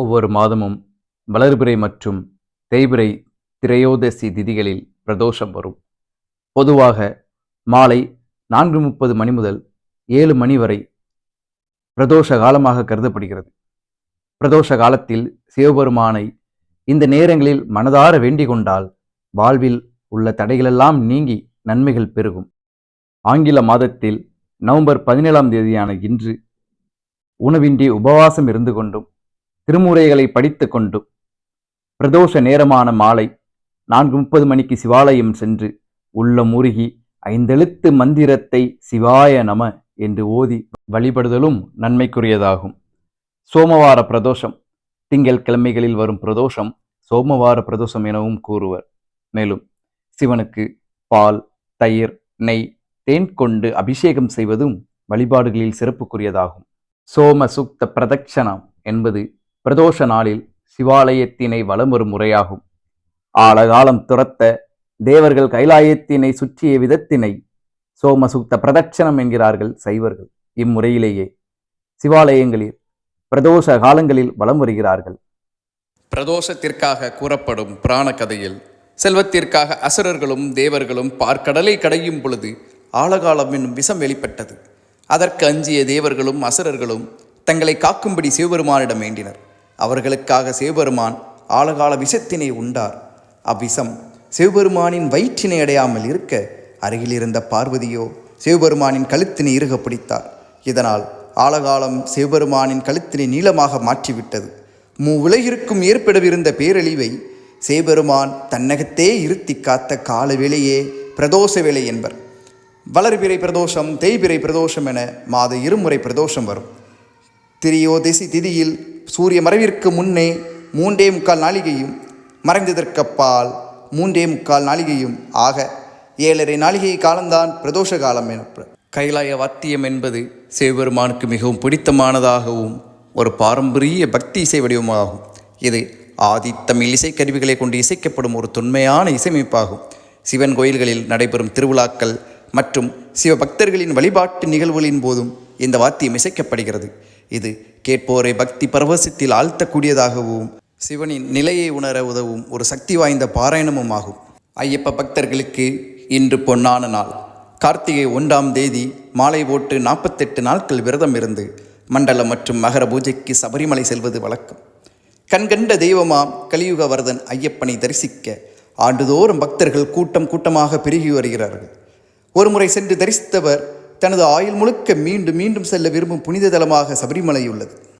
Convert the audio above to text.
ஒவ்வொரு மாதமும் வளர்பிறை மற்றும் தேய்பிறை திரையோதசி திதிகளில் பிரதோஷம் வரும். பொதுவாக மாலை நான்கு முப்பது மணி முதல் ஏழு மணி வரை பிரதோஷ காலமாக கருதப்படுகிறது. பிரதோஷ காலத்தில் சிவபெருமானை இந்த நேரங்களில் மனதார வேண்டிக் கொண்டால் வாழ்வில் உள்ள தடைகளெல்லாம் நீங்கி நன்மைகள் பெருகும். ஆங்கில மாதத்தில் நவம்பர் பதினேழாம் தேதியான இன்று உணவின்றி உபவாசம் இருந்து கொண்டும் திருமுறைகளை படித்து கொண்டு பிரதோஷ நேரமான மாலை நான்கு முப்பது மணிக்கு சிவாலயம் சென்று உள்ள முருகி ஐந்தெழுத்து மந்திரத்தை சிவாய நம என்று ஓதி வழிபடுதலும் நன்மைக்குரியதாகும். சோமவார பிரதோஷம் திங்கள் கிழமைகளில் வரும் பிரதோஷம் சோமவார பிரதோஷம் எனவும் கூறுவர். மேலும் சிவனுக்கு பால் தயிர் நெய் தேன் கொண்டு அபிஷேகம் செய்வதும் வழிபாடுகளில் சிறப்புக்குரியதாகும். சோம சுக்த பிரதட்சணம் என்பது பிரதோஷ நாளில் சிவாலயத்தினை வலம் வரும் முறையாகும். ஆழகாலம் துரத்த தேவர்கள் கைலாயத்தினை சுற்றிய விதத்தினை சோமசுக்த பிரதட்சணம் என்கிறார்கள் சைவர்கள். இம்முறையிலேயே சிவாலயங்களில் பிரதோஷ காலங்களில் வலம் வருகிறார்கள். பிரதோஷத்திற்காக கூறப்படும் புராண கதையில் செல்வத்திற்காக அசுரர்களும் தேவர்களும் பார்க்கடலை கடையும் பொழுது ஆழகாலம் என்னும் விஷம் வெளிப்பட்டது. அதற்கு அஞ்சிய தேவர்களும் அசுரர்களும் தங்களை காக்கும்படி சிவபெருமானிடம் வேண்டினர். அவர்களுக்காக சிவபெருமான் ஆழகால விஷத்தினை உண்டார். அவ்விஷம் சிவபெருமானின் வயிற்றினை அடையாமல் இருக்க அருகிலிருந்த பார்வதியோ சிவபெருமானின் கழுத்தினை இறுக பிடித்தார். இதனால் ஆழகாலம் சிவபெருமானின் கழுத்தினை நீளமாக மாற்றிவிட்டது. மூ உலகிற்கும் ஏற்படவிருந்த பேரழிவை சிவபெருமான் தன்னகத்தே இருத்தி காத்த கால வேளையே பிரதோஷ வேலை என்பர். வளர்பிறை பிரதோஷம் தேய்பிறை பிரதோஷம் என மாத இருமுறை பிரதோஷம் வரும். திரியோதிசி திதியில் சூரிய மறைவிற்கு முன்னே மூன்றே முக்கால் நாளிகையும் மறைந்ததற்கப்பால் மூன்றே முக்கால் நாளிகையும் ஆக ஏழரை நாளிகை காலம்தான் பிரதோஷ காலம் எனப்படும் கைலாய வாத்தியம் என்பது சிவபெருமானுக்கு மிகவும் பிடித்தமானதாகவும் ஒரு பாரம்பரிய பக்தி இசை வடிவமாகும். இது ஆதித்தமிழ் இசைக்கருவிகளை கொண்டு இசைக்கப்படும் ஒரு தொன்மையான இசையமைப்பாகும். சிவன் கோயில்களில் நடைபெறும் திருவிழாக்கள் மற்றும் சிவபக்தர்களின் வழிபாட்டு நிகழ்வுகளின் போதும் இந்த வாத்தியம் இசைக்கப்படுகிறது. இது கேட்போரை பக்தி பரவசத்தில் ஆழ்த்தக்கூடியதாகவும் சிவனின் நிலையை உணர உதவும் ஒரு சக்தி வாய்ந்த பாராயணமும் ஆகும். ஐயப்ப பக்தர்களுக்கு இன்று பொன்னான நாள். கார்த்திகை ஒன்றாம் தேதி மாலை போட்டு நாற்பத்தெட்டு நாட்கள் விரதம் இருந்து மண்டலம் மற்றும் மகர பூஜைக்கு சபரிமலை செல்வது வழக்கம். கண்கண்ட தெய்வமாம் கலியுக வரதன் ஐயப்பனை தரிசிக்க ஆண்டுதோறும் பக்தர்கள் கூட்டம் கூட்டமாக பெருகி வருகிறார்கள். ஒருமுறை சென்று தரிசித்தவர் தனது ஆயுள் முழுக்க மீண்டும் மீண்டும் செல்ல விரும்பும் புனித தலமாக சபரிமலை உள்ளது.